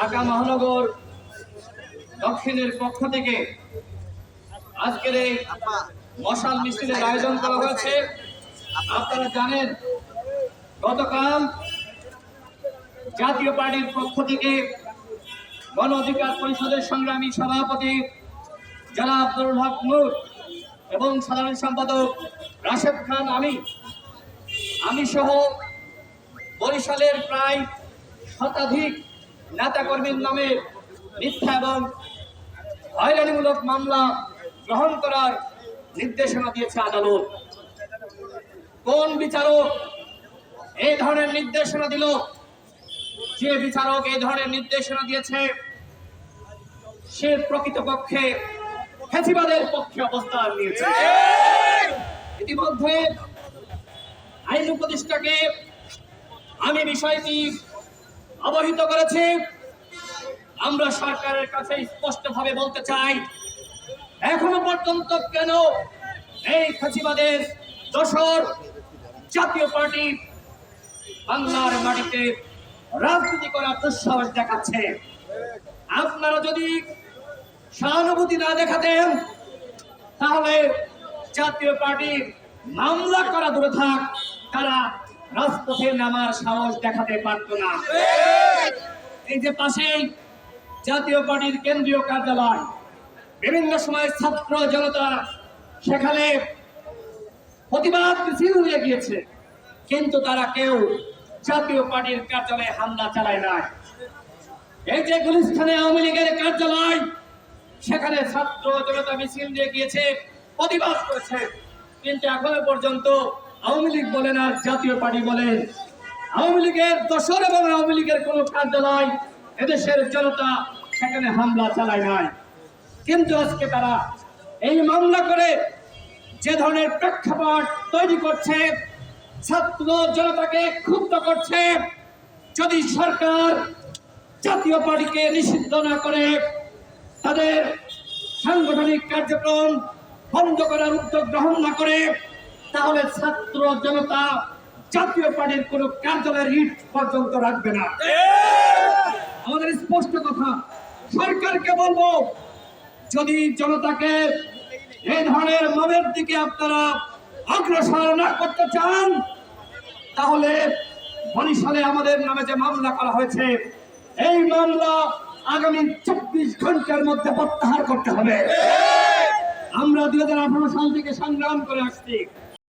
ঢাকা মহানগর দক্ষিণের পক্ষ থেকে আজকের এই মশাল মিছিলের আয়োজন করা হয়েছে। আপনারা জানেন, গতকাল জাতীয় পার্টির পক্ষ থেকে গণ অধিকার পরিষদের সংগ্রামী সভাপতি জনাব আব্দুল হক নূর এবং সাধারণ সম্পাদক রাশেদ খান আমি আমি সহ বরিশালের প্রায় শতাধিক নেতাকর্মীর নামে মিথ্যা এবং হয়রানিমূলক মামলা গ্রহণ করার নির্দেশনা দিয়েছে আদালত। কোন বিচারক এই ধরনের নির্দেশনা দিল? যে বিচারক এই ধরনের নির্দেশনা দিয়েছে, সে প্রকৃতপক্ষে ফেসিবাদের পক্ষে অবস্থান নিয়েছে। ইতিমধ্যে আইন উপদেষ্টাকে আমি বিষয়টি অবহিত করেছি। আমরা সরকারের কাছে স্পষ্টভাবে বলতে চাই, এখনও পর্যন্ত কেন এই ফাঁসিবাদের দোসর জাতীয় পার্টি বাংলার মাটিতে রাজনীতি করার দুঃসাহস দেখাচ্ছে? আপনারা যদি সহানুভূতি না দেখাতেন, তাহলে জাতীয় পার্টি মামলা করা দূরে থাক, তারা রাজপথে নামার সাহস দেখাতে পারতো না। এই যে পাশেই জাতীয় পার্টির কেন্দ্রীয় কার্যালয়, বিভিন্ন সময় ছাত্র জনতা সেখানে প্রতিবাদ মিছিল হয়ে গিয়েছে। কিন্তু তারা কেউ জাতীয় পার্টির কার্যালয়ে হামলা চালায় নাই। এই যে গুলিস্তানে আওয়ামী লীগের কার্যালয়, সেখানে ছাত্র জনতা মিছিল দিয়ে গিয়েছে, প্রতিবাদ করেছে। কিন্তু এখনও পর্যন্ত আওয়ামী লীগ বলেন আর জাতীয় পার্টি বলেন আওয়ামী লীগের দশর এবং আওয়ামী লীগের কোন কার্যালয় এদেশের জনতা সেখানে হামলা চালায় নাই। কিন্তু আজকে তারা এই মামলা করে যে ধরনের প্রেক্ষাপট তৈরি করছে, ছাত্র জনতাকে ক্ষুব্ধ করছে, যদি সরকার জাতীয় পার্টিকে নিষিদ্ধ না করে, তাদের সাংগঠনিক কার্যক্রম বন্ধ করার উদ্যোগ গ্রহণ না করে তাহলে ছাত্র জনতা জাতীয় পার্টির কোনো কার্যালয়ের ইট পর্যন্ত রাখবে না। আমাদের স্পষ্ট কথা, সরকারকে বলব, যদি জনতাকে এই ধরনের মনের দিকে আপনারা অগ্রসর না করতে চান, তাহলে বরিশালে আমাদের নামে যে মামলা করা হয়েছে, এই মামলা আগামী চব্বিশ ঘণ্টার মধ্যে প্রত্যাহার করতে হবে। আমরা দুই হাজার আঠারো সাল থেকে সংগ্রাম করে আসছি।